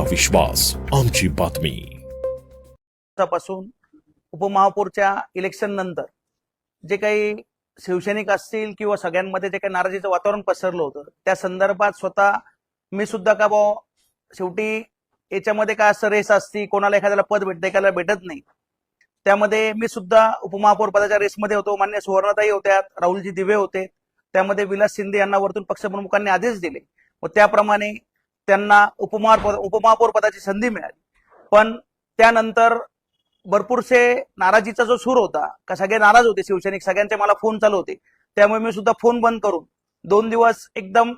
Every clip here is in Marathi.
आमचा विश्वास आमची बातमी. पासून उपमहापौरच्या इलेक्शन नंतर जे काही शिवसैनिक असतील किंवा सगळ्यांमध्ये जे काही नाराजीचं वातावरण पसरलं होतं त्या संदर्भात स्वतः मी सुद्धा का भाऊ शेवटी याच्यामध्ये काय असं रेस असती कोणाला एखाद्याला पद भेटतं एखाद्याला भेटत नाही त्यामध्ये मी सुद्धा उपमहापौर पदाच्या रेसमध्ये होतो. मान्य सुवर्णताई होत्या राहुलजी दिवे होते. त्यामध्ये विलास शिंदे यांना वरतून पक्षप्रमुखांनी आदेश दिले. व त्याप्रमाणे त्यांना उपमहापौर उपमहापौर पदाची संधी मिळाली. पण त्यानंतर भरपूरसे नाराजीचा जो सूर होता का सगळे नाराज होते शिवसैनिक सगळ्यांचे मला फोन चालू होते. त्यामुळे मी सुद्धा फोन बंद करून दोन दिवस एकदम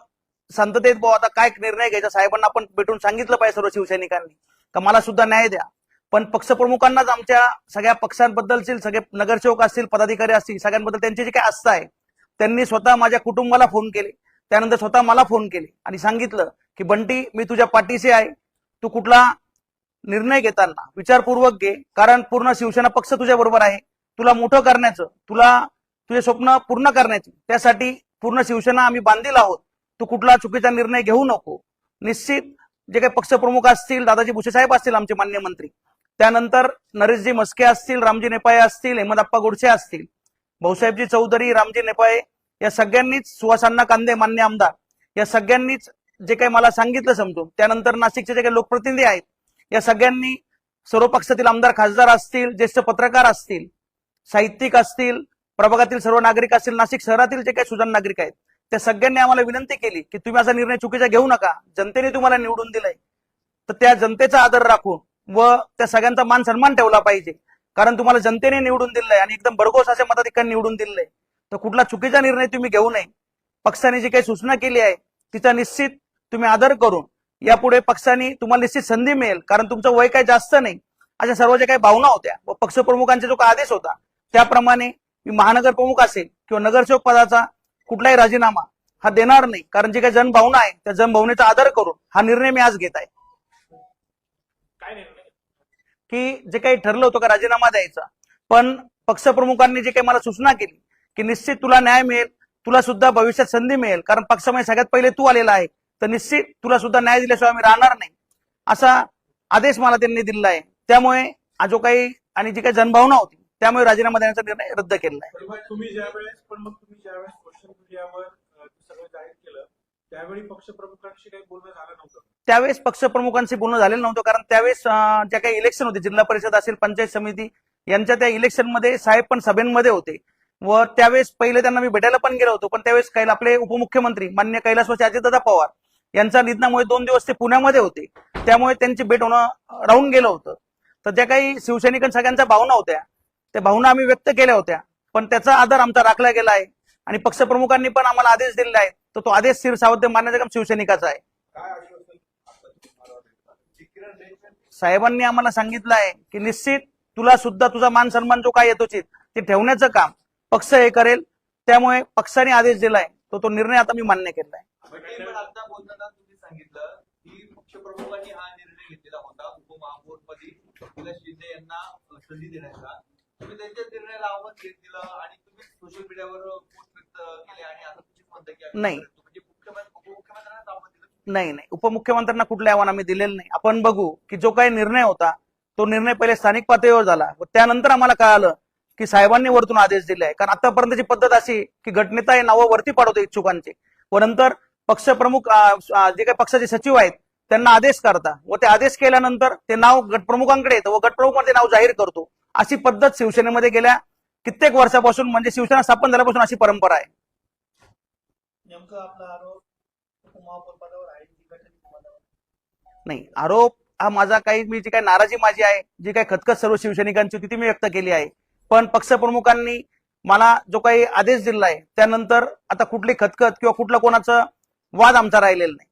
शांततेत भाऊ आता काय निर्णय घ्यायचा? साहेबांना आपण भेटून सांगितलं पाहिजे सर्व शिवसैनिकांनी का मला सुद्धा न्याय द्या. पण पक्षप्रमुखांनाच आमच्या सगळ्या पक्षांबद्दलचे सगळे नगरसेवक असतील पदाधिकारी असतील सगळ्यांबद्दल त्यांची जी काय आस्था आहे त्यांनी स्वतः माझ्या कुटुंबाला फोन केले. त्यानंतर स्वतः मला फोन केले आणि सांगितलं की बंटी मी तुझ्या पाठीशी आहे. तू कुठला निर्णय घेताना विचारपूर्वक घे. कारण पूर्ण शिवसेना पक्ष तुझ्या बरोबर आहे. तुला मोठं करण्याचं तुला तुझे स्वप्न पूर्ण करण्याचे त्यासाठी पूर्ण शिवसेना आम्ही बांधील आहोत. तू कुठला चुकीचा निर्णय घेऊ नको. निश्चित जे काही पक्षप्रमुख असतील दादाजी भुसे साहेब असतील आमचे मान्य मंत्री. त्यानंतर नरेशजी मस्के असतील रामजी नेपाळे असतील हेमदप्पा गोडसे असतील. भाऊसाहेबजी चौधरी रामजी नेपाळे या सगळ्यांनीच सुहासांना कांदे मान्य आमदार. या सगळ्यांनीच जे काही मला सांगितलं समजून त्यानंतर नाशिकचे जे काही लोकप्रतिनिधी आहेत या सगळ्यांनी सर्व पक्षातील आमदार खासदार असतील ज्येष्ठ पत्रकार असतील साहित्यिक असतील प्रभागातील सर्व नागरिक असतील नाशिक शहरातील जे काही सुजाण नागरिक आहेत त्या सगळ्यांनी आम्हाला विनंती केली की तुम्ही असा निर्णय चुकीचा घेऊ नका. जनतेने तुम्हाला निवडून दिलंय. तर त्या जनतेचा आदर राखून व त्या सगळ्यांचा मान सन्मान ठेवला पाहिजे. कारण तुम्हाला जनतेने निवडून दिलंय आणि एकदम भरघोस असे मताधिकांनी निवडून दिलंय. तर कुठला चुकीचा निर्णय तुम्ही घेऊ नये. पक्षाने जी काही सूचना केली आहे तिचा निश्चित तुम्ही आदर करून यापुढे पक्षाने तुम्हाला निश्चित संधी मिळेल. कारण तुमचं वय काही जास्त नाही. अशा सर्व ज्या काही भावना होत्या. व पक्षप्रमुखांचा जो काही आदेश होता त्याप्रमाणे मी महानगर प्रमुख असेल किंवा नगरसेवक पदाचा कुठलाही राजीनामा हा देणार नाही. कारण जी काही जनभावना आहे त्या जनभावनेचा आदर करून हा निर्णय मी आज घेत आहे. की जे काही ठरलं होतं का राजीनामा द्यायचा. पण पक्षप्रमुखांनी जे काही मला सूचना केली की निश्चित तुला न्याय मिळेल तुला सुद्धा भविष्यात संधी मिळेल. कारण पक्षामध्ये सगळ्यात पहिले तू आलेला आहे. तर निश्चित तुला सुद्धा न्याय दिल्याशिवाय आम्ही राहणार नाही. असा आदेश मला त्यांनी दिलेला आहे त्यामुळे हा जो काही आणि जी काही जनभावना होती त्यामुळे राजीनामा देण्याचा निर्णय रद्द केलेला आहे. तुम्ही ज्या वेळेस पण मग तुम्ही ज्या वेळेस सोशल मीडियावर अं, सगळं जाहीर केलं त्यावेळी पक्षप्रमुखांशी काही बोलणं झालं नव्हतं? त्यावेळेस पक्षप्रमुखांशी बोलणं झालेलं नव्हतं कारण त्यावेळेस ज्या काही इलेक्शन होते जिल्हा परिषद असेल पंचायत समिती यांच्या त्या इलेक्शनमध्ये साहेब पण सभेमध्ये होते. व त्यावेळेस पहिले त्यांना मी भेटायला पण गेलो होतो पण त्यावेळेस काही आपले उपमुख्यमंत्री मान्य कैलासवासी अजितदादा पवार यांच्या निधनामुळे दोन दिवस ते पुण्यामध्ये होते. त्यामुळे त्यांची भेट होणं राहून गेलं होतं. तर ज्या काही सगळ्यांच्या सगळ्यांच्या भावना होत्या त्या भावना आम्ही व्यक्त केल्या होत्या. पण त्याचा आदर आमचा राखला गेला आहे. आणि पक्षप्रमुखांनी पण आम्हाला आदेश दिलेला आहे तर तो आदेश शिरसावते मानण्याचं काम शिवसैनिकाचा आहे? साहेबांनी आम्हाला सांगितलं आहे की निश्चित तुला सुद्धा तुझा मान सन्मान जो काय येतो चित ते ठेवण्याचं काम पक्ष हे करेल. त्यामुळे पक्षाने आदेश दिलाय. तो तो निर्णय आता मी मान्य केलाय. पण पण आता बोलताना तुम्ही सांगितलं की पक्षप्रमुखांनी हा निर्णय घेतलेला होता. उपमहापौर पदी विलास शिंदे यांना संधी देण्याचा. तुम्ही त्यांच्या निर्णयाला आव्हान घेत दिलं आणि तुम्ही सोशल मीडियावर पोस्ट व्यक्त केले आणि आता तुम्ही म्हणता की आम्ही नाही. करतो. म्हणजे मुख्यमंत्री उपमुख्यमंत्र्यांनाच आव्हान दिलं? नाही नाही. उपमुख्यमंत्र्यांना कुठले आव्हान आम्ही दिलेलं नाही. आपण बघू की जो काही निर्णय होता तो निर्णय पहिले स्थानिक पातळीवर झाला व त्यानंतर आम्हाला कळालं की साहेबांनी वरतून आदेश दिले आहे. कारण आतापर्यंतची पद्धत अशी की गटनेता हे नावं वरती पाडवतो इच्छुकांचे. व नंतर पक्षप्रमुख जे काही पक्षाचे सचिव आहेत त्यांना आदेश करता. व ते आदेश केल्यानंतर ते नाव गटप्रमुखांकडे येतं व गटप्रमुखमध्ये नाव जाहीर करतो. अशी पद्धत शिवसेनेमध्ये गेल्या कित्येक वर्षापासून म्हणजे शिवसेना स्थापन झाल्यापासून अशी परंपरा आहे. नाही. आरोप हा माझा काही मी जी काही नाराजी माझी आहे जी काही खतखत सर्व शिवसैनिकांची होती ती मी व्यक्त केली आहे. पण पक्षप्रमुखांनी मला जो काही आदेश दिला आहे त्यानंतर आता कुठली खतखत किंवा कुठला कोणाचं वाद आमचा राहिलेला नाही?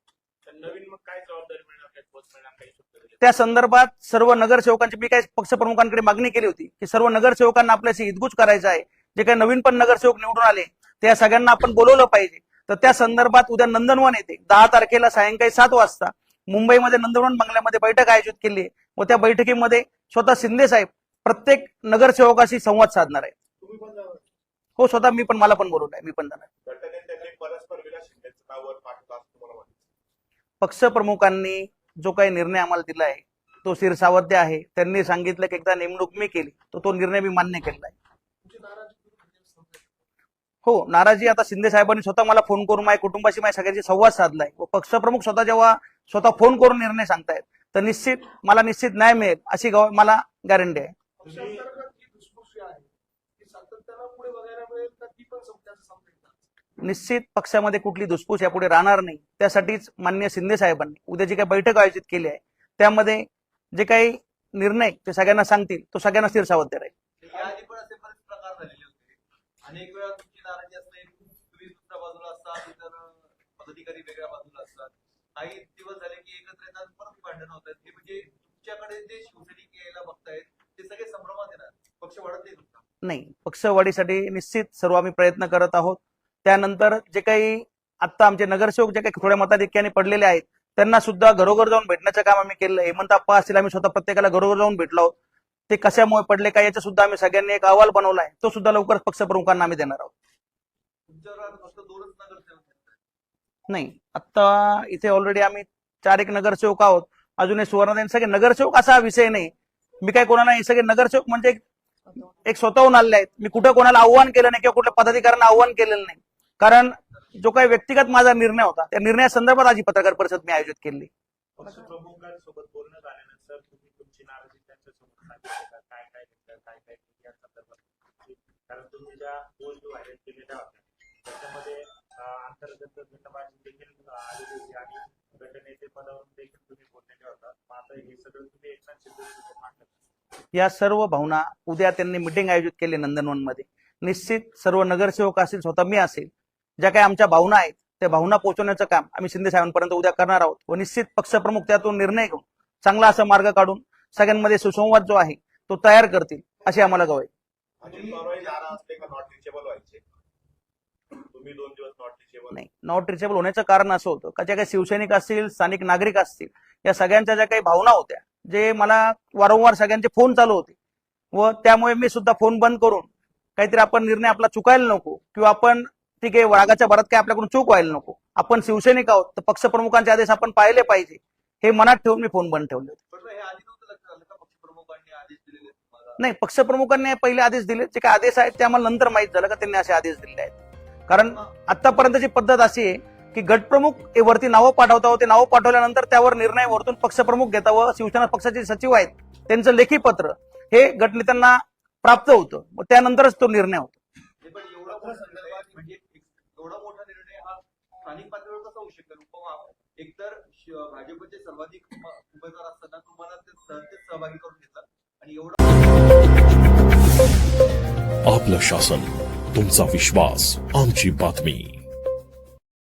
त्या संदर्भात सर्व नगरसेवकांची मी काही पक्षप्रमुखांकडे मागणी केली होती की सर्व नगरसेवकांना आपल्याशी हितगुज करायचं आहे. जे काही नवीन पण नगरसेवक निवडून आले त्या सगळ्यांना आपण बोलवलं पाहिजे. तर त्या संदर्भात उद्या नंदनवन येते दहा तारखेला सायंकाळी सात वाजता मुंबईमध्ये नंदनवन बंगल्यामध्ये बैठक आयोजित केली व त्या बैठकीमध्ये स्वतः शिंदे साहेब प्रत्येक नगरसेवकाशी संवाद साधणार आहे. हो स्वतः मी पण मला पण बोलवलं आहे. मी पण जाणार. वाटतं? पक्षप्रमुखांनी जो काही निर्णय आम्हाला दिला आहे तो शिरसावध्य आहे. त्यांनी सांगितलं की एकदा नेमणूक मी केली तर तो निर्णय मी मान्य केलेला आहे. हो नाराजी आता शिंदे साहेबांनी स्वतः मला फोन करून माझ्या कुटुंबाशी माझ्या सगळ्यांशी संवाद साधलाय व पक्षप्रमुख स्वतः जेव्हा स्वतः फोन करून निर्णय सांगतायत तर निश्चित मला निश्चित न्याय मिळेल अशी मला गॅरंटी आहे. निश्चित पक्षामध्ये कुठली धुसफूस यापुढे राहणार नाही. त्यासाठीच मान्य शिंदे साहेबांनी उद्या जी काही बैठक आयोजित केली आहे त्यामध्ये जे काही निर्णय ते सगळ्यांना सांगतील तो सगळ्यांना स्थिरसावध्य राहील. अनेक वेळा तुमची नाराजी असते तुम्ही दुसऱ्या बाजूला असतात इतर पदाधिकारी वेगळ्या बाजूला असतात. काही दिवस झाले की एकत्र येतात परत भांडण होतात. हे म्हणजे तुमच्याकडे जे शिवसैनिक यायला बघतायत ते सगळे संभ्रमात येणार. पक्ष वाढत नाही तुमचा. नाही पक्षवाढीसाठी निश्चित सर्व आम्ही प्रयत्न करत आहोत. त्यानंतर जे काही आत्ता आमचे नगरसेवक जे काही थोड्या मताधिक्याने पडलेले आहेत त्यांना सुद्धा घरोघर जाऊन भेटण्याचं काम आम्ही केलं हेमंत आप्पा असतील आम्ही स्वतः प्रत्येकाला घरोघर जाऊन भेटलो आहोत. ते कशामुळे पडले काय याचा सुद्धा आम्ही सगळ्यांनी एक अहवाल बनवला आहे. तो सुद्धा लवकरच पक्षप्रमुखांना आम्ही देणार आहोत. तुमच्यावर आता फक्त दोनच नगरसेवक आहेत. नाही आता इथे ऑलरेडी आम्ही चार एक नगरसेवक आहोत. अजून हे सुवर्णदेन सगळे नगरसेवक असा हा विषय नाही. मी काय कोणाला हे सगळे नगरसेवक म्हणजे एक स्वतःहून आलेले आहेत. मी कुठं कोणाला आव्हान केलं नाही किंवा कुठल्या पदाधिकाऱ्यांना आव्हान केलेलं नाही. कारण जो काही व्यक्तिगत माझा निर्णय होता त्या निर्णयासंदर्भात आज ही पत्रकार परिषद मी आयोजित केली. त्याच्यामध्ये अंतर्गत गटबाजी देखील आलेली होती आणि गटनेते पदावरून देखील तुम्ही बोललेले होता मग आता हे सगळं तुम्ही एकनाथ शिंदे मांडलं. या सर्व भावना उद्या त्यांनी मिटिंग आयोजित केली नंदनवनमध्ये निश्चित सर्व नगरसेवक असतील स्वतः मी असेल ज्या काही आमच्या भावना आहेत त्या भावना पोहोचवण्याचं काम आम्ही शिंदे साहेबांपर्यंत उद्या करणार आहोत. व निश्चित पक्षप्रमुख त्यातून निर्णय घेऊन चांगला असा मार्ग काढून सगळ्यांमध्ये सुसंवाद जो आहे तो तयार करतील अशी आम्हाला गवय अजित पवार नारा असते का नॉट रिचेबल व्हायचे तुम्ही दोन दिवस नॉट रिचेबल नाही नॉट रिचेबल होण्याचं कारण असं होतं का ज्या काही शिवसैनिक असतील स्थानिक नागरिक असतील या सगळ्यांच्या ज्या काही भावना होत्या जे मला वारंवार सगळ्यांचे फोन चालू होते व त्यामुळे मी सुद्धा फोन बंद करून काहीतरी आपण निर्णय आपला चुकायला नको किंवा आपण ठीक आहे वाघाच्या भरात काही आपल्याकडून चूक व्हायला नको. आपण शिवसैनिक आहोत तर पक्षप्रमुखांचे आदेश आपण पाहिले पाहिजे. हे मनात ठेवून मी फोन बंद ठेवले होते. हे नाही पक्षप्रमुखांनी पहिले आदेश दिले जे काही आदेश आहेत ते आम्हाला नंतर माहीत झालं का त्यांनी असे आदेश दिले आहेत. कारण आतापर्यंतची पद्धत अशी आहे की गटप्रमुख वरती नावं पाठवता व ते नावं पाठवल्यानंतर त्यावर निर्णय वरतून पक्षप्रमुख घेता व शिवसेना पक्षाचे सचिव आहेत त्यांचं लेखी पत्र हे गटनेत्यांना प्राप्त होतं. मग त्यानंतरच तो निर्णय होतो. म्हणजे एकतर भाजपचे सर्वाधिक उमेदवार असताना तुम्हाला ते सहभागी करून घेतात आणि एवढा आपलं शासन तुमचा विश्वास आमची बातमी.